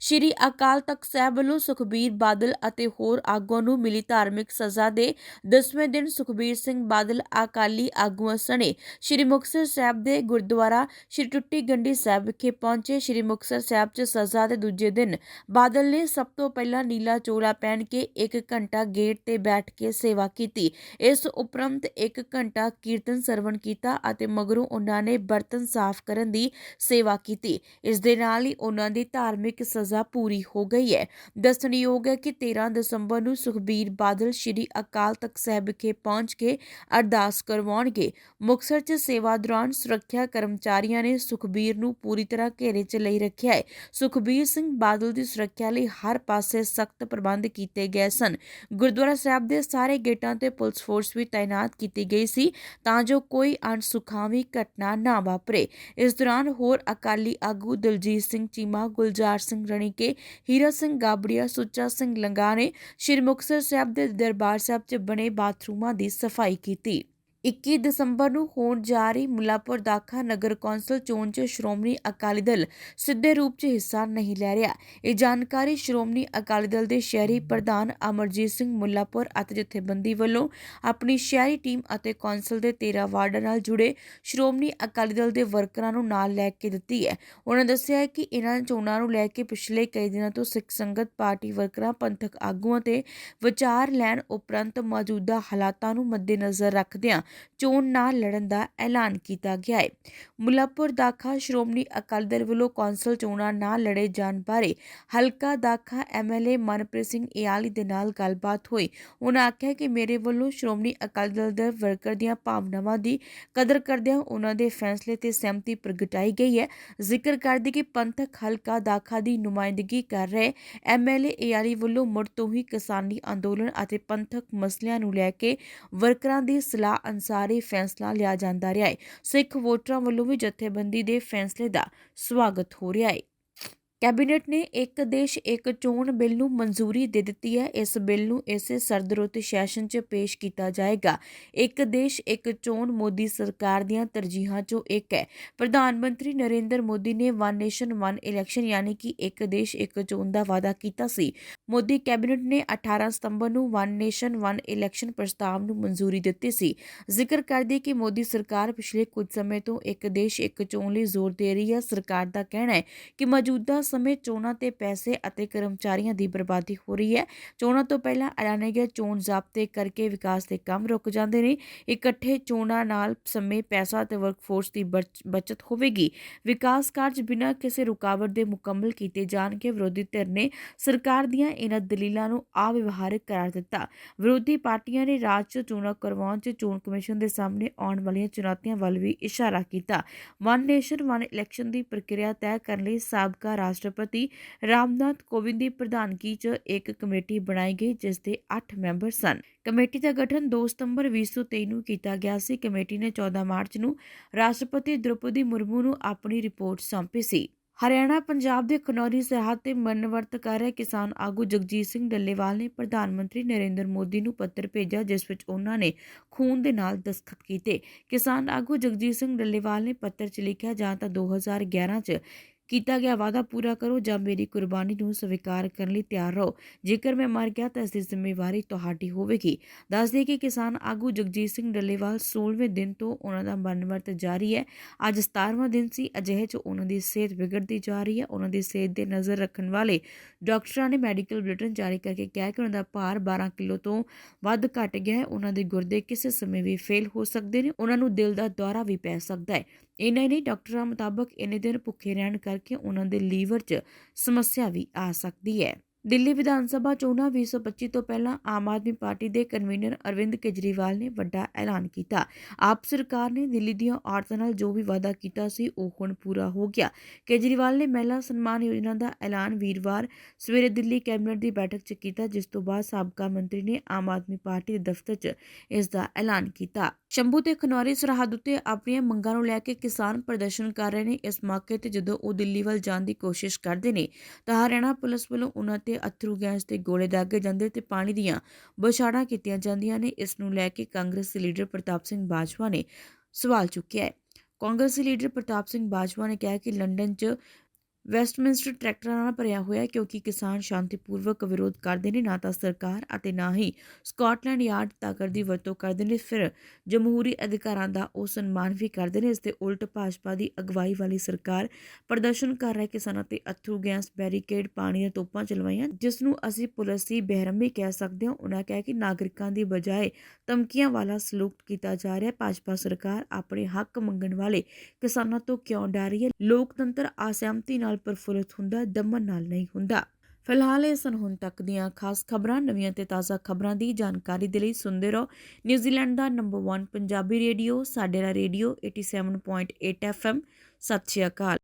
ਸ਼੍ਰੀ ਅਕਾਲ ਤਖਤ ਸਾਹਿਬ ਵੱਲੋਂ ਸੁਖਬੀਰ ਬਾਦਲ ਅਤੇ ਹੋਰ ਆਗੂਆਂ ਨੂੰ ਮਿਲੀ ਧਾਰਮਿਕ ਸਜ਼ਾ ਦੇ 10ਵੇਂ ਦਿਨ ਸੁਖਬੀਰ ਸਿੰਘ ਬਾਦਲ ਅਕਾਲੀ ਆਗੂਆਂ ਸਣੇ ਸ਼੍ਰੀ ਮੁਕਤਸਰ ਸਾਹਿਬ ਦੇ ਗੁਰਦੁਆਰਾ ਸ਼੍ਰੀ ਟੁੱਟੀ ਗੰਡੀ ਸਾਹਿਬ ਵਿਖੇ ਪਹੁੰਚੇ। ਸ਼੍ਰੀ ਮੁਕਤਸਰ ਸਾਹਿਬ 'ਚ ਸਜ਼ਾ ਦੇ ਦੂਜੇ ਦਿਨ ਬਾਦਲ ਨੇ ਸਭ ਤੋਂ ਪਹਿਲਾਂ ਨੀਲਾ ਚੋਲਾ ਪਹਿਨ ਕੇ 1 ਘੰਟਾ ਗੇਟ ਤੇ ਬੈਠ ਕੇ ਸੇਵਾ ਕੀਤੀ। ਇਸ ਉਪਰੰਤ 1 ਘੰਟਾ ਕੀਰਤਨ ਸਰਵਣ ਕੀਤਾ ਅਤੇ ਮਗਰੋਂ ਉਹਨਾਂ ਨੇ ਬਰਤਨ ਸਾਫ਼ ਕਰਨ ਦੀ ਸੇਵਾ ਕੀਤੀ। ਇਸ ਦੇ ਨਾਲ ਹੀ ਉਹਨਾਂ ਦੀ ਧਾਰਮਿਕ ਸਜ਼ਾ ਪੂਰੀ ਹੋ ਗਈ ਹੈ। ਦੱਸਣਯੋਗ ਹੈ ਕਿ 13 ਦਸੰਬਰ ਨੂੰ ਸੁਖਬੀਰ ਬਾਦਲ ਸ਼੍ਰੀ ਅਕਾਲ ਤਖਤ ਸਾਹਿਬ ਵਿਖੇ ਪਹੁੰਚ ਕੇ ਅਰਦਾਸ ਕਰਵਾਉਣਗੇ। ਮੁਕਤਸਰ 'ਚ ਸੇਵਾ ਦੌਰਾਨ ਸੁਰੱਖਿਆ ਕਰਮਚਾਰੀਆਂ ਨੇ ਸੁਖਬੀਰ ਨੂੰ ਪੂਰੀ ਤਰ੍ਹਾਂ ਘੇਰੇ 'ਚ ਲਈ ਰੱਖਿਆ ਹੈ। ਸੁਖਬੀਰ ਸਿੰਘ ਬਾਦਲ ਦੀ ਸੁਰੱਖਿਆ ਲਈ ਹਰ ਪਾਸੇ ਸਖਤ ਪ੍ਰਬੰਧ ਕੀਤੇ ਗਏ ਸਨ। ਗੁਰਦੁਆਰਾ ਸਾਹਿਬ ਦੇ ਸਾਰੇ ਗੇਟਾਂ ਤੇ ਪੁਲਿਸ ਫੋਰਸ ਵੀ ਤਾਇਨਾਤ ਕੀਤੀ ਗਈ ਸੀ ਤਾਂ ਜੋ ਕੋਈ ਅਣਸੁਖਾਵੀ ਘਟਨਾ ਨਾ ਵਾਪਰੇ। ਇਸ ਦੌਰਾਨ ਹੋਰ ਅਕਾਲੀ ਆਗੂ ਦਲਜੀਤ ਸਿੰਘ ਚੀਮਾ, ਗੁਲਜ਼ਾਰ ਸਿੰਘ ਰਣੀਕੇ ਹੀਰਾ ਸਿੰਘ ਗਾਬੜੀਆ, ਸੁੱਚਾ ਸਿੰਘ ਲੰਗਾ ਨੇ ਸ਼੍ਰੀ ਮੁਕਤਸਰ ਸਾਹਿਬ ਦੇ ਦਰਬਾਰ ਸਾਹਿਬ 'ਚ ਬਣੇ ਬਾਥਰੂਮਾਂ ਦੀ ਸਫ਼ਾਈ ਕੀਤੀ। 21 ਦਸੰਬਰ ਨੂੰ ਹੋਣ ਜਾ ਰਹੀ ਮੁੱਲਾਪੁਰ ਦਾਖਾ ਨਗਰ ਕੌਂਸਲ ਚੋਣ 'ਚ ਸ਼੍ਰੋਮਣੀ ਅਕਾਲੀ ਦਲ ਸਿੱਧੇ ਰੂਪ 'ਚ ਹਿੱਸਾ ਨਹੀਂ ਲੈ ਰਿਹਾ। ਇਹ ਜਾਣਕਾਰੀ ਸ਼੍ਰੋਮਣੀ ਅਕਾਲੀ ਦਲ ਦੇ ਸ਼ਹਿਰੀ ਪ੍ਰਧਾਨ ਅਮਰਜੀਤ ਸਿੰਘ ਮੁੱਲਾਪੁਰ ਅਤੇ ਜਥੇਬੰਦੀ ਵੱਲੋਂ ਆਪਣੀ ਸ਼ਹਿਰੀ ਟੀਮ ਅਤੇ ਕੌਂਸਲ ਦੇ 13 ਵਾਰਡਾਂ ਨਾਲ ਜੁੜੇ ਸ਼੍ਰੋਮਣੀ ਅਕਾਲੀ ਦਲ ਦੇ ਵਰਕਰਾਂ ਨੂੰ ਨਾਲ ਲੈ ਕੇ ਦਿੱਤੀ ਹੈ। ਉਹਨਾਂ ਦੱਸਿਆ ਕਿ ਇਹਨਾਂ ਚੋਣਾਂ ਨੂੰ ਲੈ ਕੇ ਪਿਛਲੇ ਕਈ ਦਿਨਾਂ ਤੋਂ ਸਿੱਖ ਸੰਗਤ ਪਾਰਟੀ ਵਰਕਰਾਂ, ਪੰਥਕ ਆਗੂਆਂ ਤੇ ਵਿਚਾਰ ਲੈਣ ਉਪਰੰਤ ਮੌਜੂਦਾ ਹਾਲਾਤਾਂ ਨੂੰ ਮੱਦੇਨਜ਼ਰ ਰੱਖਦਿਆਂ ਚੋਣ ਨਾ ਲੜਨ ਦਾ ਐਲਾਨ ਕੀਤਾ ਗਿਆ ਹੈ। ਮੁੱਲਾਪੁਰ ਦਾਖਾ ਸ਼੍ਰੋਮਣੀ ਅਕਾਲੀ ਦਲ ਵੱਲੋਂ ਕੌਂਸਲ ਚੋਣਾਂ ਨਾ ਲੜੇ ਜਾਣ ਬਾਰੇ ਹਲਕਾ ਦਾਖਾ ਐਮਐਲਏ ਮਨਪ੍ਰੀਤ ਸਿੰਘ ਇਆਲੀ ਦੇ ਨਾਲ ਗੱਲਬਾਤ ਹੋਈ। ਉਹਨਾਂ ਆਖਿਆ ਕਿ ਮੇਰੇ ਵੱਲੋਂ ਸ਼੍ਰੋਮਣੀ ਅਕਾਲੀ ਦਲ ਦੇ ਵਰਕਰ ਦੀਆਂ ਭਾਵਨਾਵਾਂ ਦੀ ਕਦਰ ਕਰਦਿਆਂ ਉਹਨਾਂ ਦੇ ਫੈਸਲੇ ਤੇ ਸਹਿਮਤੀ ਪ੍ਰਗਟਾਈ ਗਈ ਹੈ। ਜ਼ਿਕਰ ਕਰਦੀ ਕਿ ਪੰਥਕ ਹਲਕਾ ਦਾਖਾ ਦੀ ਨੁਮਾਇੰਦਗੀ ਕਰ ਰਹੇ ਐਮਐਲਏ ਇਆਲੀ ਵੱਲੋਂ ਮੁੜ ਤੋਂ ਹੀ ਕਿਸਾਨੀ ਅੰਦੋਲਨ ਅਤੇ ਪੰਥਕ ਮਸਲਿਆਂ ਨੂੰ ਲੈ ਕੇ ਵਰਕਰਾਂ ਦੀ ਸਲਾਹ ਅਨੁਸਾਰ ਹੀ ਫੈਸਲਾ ਲਿਆ ਜਾਂਦਾ ਰਿਹਾ ਹੈ। ਸਿੱਖ ਵੋਟਰਾਂ ਵੱਲੋਂ ਵੀ ਜਥੇਬੰਦੀ ਦੇ ਫੈਸਲੇ ਦਾ ਸਵਾਗਤ ਹੋ ਰਿਹਾ ਹੈ। ਕੈਬਨਿਟ ਨੇ ਇੱਕ ਦੇਸ਼, ਇੱਕ ਚੋਣ ਬਿੱਲ ਨੂੰ ਮਨਜ਼ੂਰੀ ਦੇ ਦਿੱਤੀ ਹੈ। ਇਸ ਬਿੱਲ ਨੂੰ ਇਸੇ ਸਰਦ ਰੁੱਤ ਸੈਸ਼ਨ 'ਚ ਪੇਸ਼ ਕੀਤਾ ਜਾਏਗਾ। ਇੱਕ ਦੇਸ਼, ਇੱਕ ਚੋਣ ਮੋਦੀ ਸਰਕਾਰ ਦੀਆਂ ਤਰਜੀਹਾਂ 'ਚੋਂ ਇੱਕ ਹੈ। ਪ੍ਰਧਾਨ ਮੰਤਰੀ ਨਰਿੰਦਰ ਮੋਦੀ ਨੇ ਵਨ ਨੇਸ਼ਨ, ਵਨ ਇਲੈਕਸ਼ਨ ਯਾਨੀ ਕਿ ਇੱਕ ਦੇਸ਼, ਇੱਕ ਚੋਣ ਦਾ ਵਾਅਦਾ ਕੀਤਾ ਸੀ। ਮੋਦੀ ਕੈਬਨਿਟ ਨੇ 18 ਸਤੰਬਰ ਨੂੰ ਵਨ ਨੇਸ਼ਨ, ਵਨ ਇਲੈਕਸ਼ਨ ਪ੍ਰਸਤਾਵ ਨੂੰ ਮਨਜ਼ੂਰੀ ਦਿੱਤੀ ਸੀ। ਜ਼ਿਕਰ ਕਰਦੀ ਕਿ ਮੋਦੀ ਸਰਕਾਰ ਪਿਛਲੇ ਕੁਝ ਸਮੇਂ ਤੋਂ ਇੱਕ ਦੇਸ਼, ਇੱਕ ਚੋਣ ਲਈ ਜ਼ੋਰ ਦੇ ਰਹੀ ਹੈ। ਸਰਕਾਰ ਦਾ ਕਹਿਣਾ ਹੈ ਕਿ ਮੌਜੂਦਾ ਸਮੇਂ ਚੋਣਾਂ ਤੇ ਪੈਸੇ ਅਤੇ ਕਰਮਚਾਰੀਆਂ ਦੀ ਬਰਬਾਦੀ ਹੋ ਰਹੀ ਹੈ। ਚੋਣਾਂ ਤੋਂ ਪਹਿਲਾਂ ਐਲਾਨੇ ਗਏ ਚੋਣ ਜ਼ਾਬਤੇ ਕਰਕੇ ਵਿਕਾਸ ਦੇ ਕੰਮ ਰੁਕ ਜਾਂਦੇ ਨੇ। ਇਕੱਠੇ ਚੋਣਾਂ ਨਾਲ ਸਮੇਂ, ਪੈਸਾ ਤੇ ਵਰਕਫੋਰਸ ਦੀ ਬਚਤ ਹੋਵੇਗੀ। ਵਿਕਾਸ ਕਾਰਜ ਬਿਨਾਂ ਕਿਸੇ ਰੁਕਾਵਟ ਦੇ ਮੁਕੰਮਲ ਕੀਤੇ ਜਾਣਗੇ। ਵਿਰੋਧੀ ਧਿਰ ਨੇ ਸਰਕਾਰ ਦੀਆਂ ਇਹਨਾਂ ਦਲੀਲਾਂ ਨੂੰ ਅਵਿਵਹਾਰਕ ਕਰਾਰ ਦਿੱਤਾ। ਵਿਰੋਧੀ ਪਾਰਟੀਆਂ ਨੇ ਰਾਜ 'ਚ ਚੋਣਾਂ ਕਰਵਾਉਣ 'ਚ ਚੋਣ ਕਮਿਸ਼ਨ ਦੇ ਸਾਹਮਣੇ ਆਉਣ ਵਾਲੀਆਂ ਚੁਣੌਤੀਆਂ ਵੱਲ ਵੀ ਇਸ਼ਾਰਾ ਕੀਤਾ। ਵਨ ਨੇਸ਼ਨ ਵਨ ਇਲੈਕਸ਼ਨ ਦੀ ਪ੍ਰਕਿਰਿਆ ਤੈਅ ਕਰਨ ਲਈ ਸਾਬਕਾ ਰਾਸ਼ਟਰਪਤੀ ਰਾਮਨਾਥ ਕੋਵਿੰਦ ਦੀ ਪ੍ਰਧਾਨਗੀ 'ਚ ਇੱਕ ਕਮੇਟੀ ਬਣਾਈ ਗਈ, ਜਿਸ ਦੇ 8 ਮੈਂਬਰ ਸਨ। ਕਮੇਟੀ ਦਾ ਗਠਨ 2 ਸਤੰਬਰ 2023 ਨੂੰ ਕੀਤਾ ਗਿਆ ਸੀ। ਕਮੇਟੀ ਨੇ 14 ਮਾਰਚ ਨੂੰ ਰਾਸ਼ਟਰਪਤੀ ਦ੍ਰੋਪਦੀ ਮੁਰਮੂ ਨੂੰ ਆਪਣੀ ਰਿਪੋਰਟ ਸੌਂਪੀ ਸੀ। ਹਰਿਆਣਾ, ਪੰਜਾਬ ਦੇ ਖਨੌਰੀ ਸਰਹੱਦ ਤੇ ਮਨਵਰਤ ਕਰ ਰਹੇ ਕਿਸਾਨ ਆਗੂ ਜਗਜੀਤ ਸਿੰਘ ਡੱਲੇਵਾਲ ਨੇ ਪ੍ਰਧਾਨ ਮੰਤਰੀ ਨਰਿੰਦਰ ਮੋਦੀ ਨੂੰ ਪੱਤਰ ਭੇਜਿਆ, ਜਿਸ ਵਿੱਚ ਉਹਨਾਂ ਨੇ ਖੂਨ ਦੇ ਨਾਲ ਦਸਖਤ ਕੀਤੇ। ਕਿਸਾਨ ਆਗੂ ਜਗਜੀਤ ਸਿੰਘ ਡੱਲੇਵਾਲ ਨੇ ਪੱਤਰ 'ਚ ਲਿਖਿਆ, ਜਾਂ ਤਾਂ 2011 'ਚ ਕੀਤਾ ਗਿਆ ਵਾਅਦਾ ਪੂਰਾ ਕਰੋ ਜਾਂ ਮੇਰੀ ਕੁਰਬਾਨੀ ਨੂੰ ਸਵੀਕਾਰ ਕਰਨ ਲਈ ਤਿਆਰ ਰਹੋ। ਜੇਕਰ ਮੈਂ ਮਰ ਗਿਆ ਤਾਂ ਇਸ ਦੀ ਜ਼ਿੰਮੇਵਾਰੀ ਤੁਹਾਡੀ ਹੋਵੇਗੀ। ਦੱਸ ਦਈਏ ਕਿ ਕਿਸਾਨ ਆਗੂ ਜਗਜੀਤ ਸਿੰਘ ਡੱਲੇਵਾਲ 16ਵੇਂ ਦਿਨ ਤੋਂ ਉਹਨਾਂ ਦਾ ਮਨਵਰਤ ਜਾਰੀ ਹੈ। ਅੱਜ 17ਵਾਂ ਦਿਨ ਸੀ, ਅਜਿਹੇ 'ਚ ਉਹਨਾਂ ਦੀ ਸਿਹਤ ਵਿਗੜਦੀ ਜਾ ਰਹੀ ਹੈ। ਉਹਨਾਂ ਦੀ ਸਿਹਤ ਦੇ ਨਜ਼ਰ ਰੱਖਣ ਵਾਲੇ ਡਾਕਟਰਾਂ ਨੇ ਮੈਡੀਕਲ ਬੁਲੇਟਿਨ ਜਾਰੀ ਕਰਕੇ ਕਿਹਾ ਕਿ ਉਹਨਾਂ ਦਾ ਭਾਰ 12 ਕਿਲੋ ਤੋਂ ਵੱਧ ਘਟ ਗਿਆ ਹੈ। ਉਹਨਾਂ ਦੇ ਗੁਰਦੇ ਕਿਸੇ ਸਮੇਂ ਵੀ ਫੇਲ ਹੋ ਸਕਦੇ ਨੇ। ਉਹਨਾਂ ਨੂੰ ਦਿਲ ਦਾ ਦੌਰਾ ਵੀ ਪੈ ਸਕਦਾ ਹੈ। ਇੰਨਾ ਹੀ ਨਹੀਂ ਡਾਕਟਰਾਂ ਮੁਤਾਬਕ ਇੰਨੇ ਦਿਨ ਭੁੱਖੇ ਰਹਿਣ ਕਰਕੇ ਉਹਨਾਂ ਦੇ ਲੀਵਰ 'ਚ ਸਮੱਸਿਆ ਵੀ ਆ ਸਕਦੀ ਹੈ। ਦਿੱਲੀ ਵਿਧਾਨ ਸਭਾ ਚੋਣਾਂ 2025 ਤੋਂ ਪਹਿਲਾਂ ਆਮ ਆਦਮੀ ਪਾਰਟੀ ਦੇ ਕਨਵੀਨਰ ਅਰਵਿੰਦ ਕੇਜਰੀਵਾਲ ਨੇ ਵੱਡਾ ਐਲਾਨ ਕੀਤਾ। ਆਪ ਸਰਕਾਰ ਨੇ ਦਿੱਲੀ ਦੀਆਂ ਔਰਤਾਂ ਨਾਲ ਜੋ ਵੀ ਵਾਅਦਾ ਕੀਤਾ ਸੀ, ਉਹ ਹੁਣ ਪੂਰਾ ਹੋ ਗਿਆ। ਕੇਜਰੀਵਾਲ ਨੇ ਮਹਿਲਾ ਸਨਮਾਨ ਯੋਜਨਾ ਦਾ ਐਲਾਨ ਵੀਰਵਾਰ ਸਵੇਰੇ ਦਿੱਲੀ ਕੈਬਨਿਟ ਦੀ ਬੈਠਕ 'ਚ ਕੀਤਾ, ਜਿਸ ਤੋਂ ਬਾਅਦ ਸਾਬਕਾ ਮੰਤਰੀ ਨੇ ਆਮ ਆਦਮੀ ਪਾਰਟੀ ਦੇ ਦਫ਼ਤਰ 'ਚ ਇਸ ਦਾ ਐਲਾਨ ਕੀਤਾ। ਸ਼ੰਭੂ ਤੇ ਖਨੌਰੀ ਸਰਹੱਦ ਉੱਤੇ ਆਪਣੀਆਂ ਮੰਗਾਂ ਨੂੰ ਲੈ ਕੇ ਕਿਸਾਨ ਪ੍ਰਦਰਸ਼ਨ ਕਰ ਰਹੇ ਨੇ। ਇਸ ਮੌਕੇ ਤੇ ਜਦੋਂ ਉਹ ਦਿੱਲੀ ਵੱਲ ਜਾਣ ਦੀ ਕੋਸ਼ਿਸ਼ ਕਰਦੇ ਨੇ, ਤਾਂ ਹਰਿਆਣਾ ਪੁਲਿਸ ਵੱਲੋਂ ਉਹਨਾਂ ਤੇ ਅਥਰੂ ਗੈਸ ਦੇ ਗੋਲੇ ਦਾਗੇ ਜਾਂਦੇ ਤੇ ਪਾਣੀ ਦੀਆਂ ਬਛਾੜਾਂ ਕੀਤੀਆਂ ਜਾਂਦੀਆਂ ਨੇ। ਇਸ ਨੂੰ ਲੈ ਕੇ ਕਾਂਗਰਸ ਦੇ ਲੀਡਰ ਪ੍ਰਤਾਪ ਸਿੰਘ ਬਾਜਵਾ ਨੇ ਸਵਾਲ ਚੁੱਕਿਆ ਹੈ। ਕਾਂਗਰਸੀ ਲੀਡਰ ਪ੍ਰਤਾਪ ਸਿੰਘ ਬਾਜਵਾ ਨੇ ਕਿਹਾ ਕਿ ਲੰਡਨ 'ਚ ਵੈਸਟਮਿੰਸਟਰ ਟਰੈਕਟਰਾਂ ਨਾਲ ਭਰਿਆ ਹੋਇਆ ਹੈ ਕਿਉਂਕਿ ਕਿਸਾਨ ਸ਼ਾਂਤੀਪੂਰਵਕ ਵਿਰੋਧ ਕਰਦੇ ਨੇ, ਨਾ ਤਾਂ ਸਰਕਾਰ ਅਤੇ ਨਾ ਹੀ ਸਕਾਟਲੈਂਡ ਯਾਰਡ ਤਾਕਤ ਦੀ ਵਰਤੋਂ ਕਰਦੇ ਨੇ। ਫਿਰ ਜਮਹੂਰੀ ਅਧਿਕਾਰਾਂ ਦਾ ਉਹ ਸਨਮਾਨ ਵੀ ਕਰਦੇ ਨੇ, ਇਸ ਦੇ ਉਲਟ ਭਾਜਪਾ ਦੀ ਅਗਵਾਈ ਵਾਲੀ ਸਰਕਾਰ ਪ੍ਰਦਰਸ਼ਨ ਕਰ ਰਹੇ ਕਿਸਾਨਾਂ ਤੇ ਅਥਰੂ ਗੈਸ ਬੈਰੀਕੇਡ ਪਾਣੀ ਦੀਆਂ ਤੋਪਾਂ ਚਲਵਾਈਆਂ, ਜਿਸ ਨੂੰ ਅਸੀਂ ਪੁਲਿਸ ਦੀ ਬੇਰਹਿਮੀ ਕਹਿ ਸਕਦੇ ਹਾਂ। ਉਹਨਾਂ ਕਿਹਾ ਕਿ ਨਾਗਰਿਕਾਂ ਦੀ ਬਜਾਏ ਧਮਕੀਆਂ ਵਾਲਾ ਸਲੂਕ ਕੀਤਾ ਜਾ ਰਿਹਾ ਹੈ। ਭਾਜਪਾ ਸਰਕਾਰ ਆਪਣੇ ਹੱਕ ਮੰਗਣ ਵਾਲੇ ਕਿਸਾਨਾਂ ਤੋਂ ਕਿਉਂ ਡਰ ਰਹੀ ਹੈ? ਲੋਕਤੰਤਰ ਅਸਹਿਮਤੀ ਨਾਲ ਪ੍ਰਫੁੱਲਤ ਹੁੰਦਾ, ਦਮਨ ਨਾਲ ਨਹੀਂ ਹੁੰਦਾ। ਫਿਲਹਾਲ ਇਹ ਸਨ ਹੁਣ ਤੱਕ ਦੀਆਂ ਖਾਸ ਖਬਰਾਂ। ਨਵੀਆਂ ਤੇ ਤਾਜ਼ਾ ਖਬਰਾਂ ਦੀ ਜਾਣਕਾਰੀ ਦੇ ਲਈ ਸੁਣਦੇ ਰਹੋ ਨਿਊਜ਼ੀਲੈਂਡ ਦਾ ਨੰਬਰ 1 ਪੰਜਾਬੀ ਰੇਡੀਓ, ਸਾਡੇ ਦਾ ਰੇਡੀਓ 87.8 FM ਸਤਿ ਸ਼੍ਰੀ ਅਕਾਲ।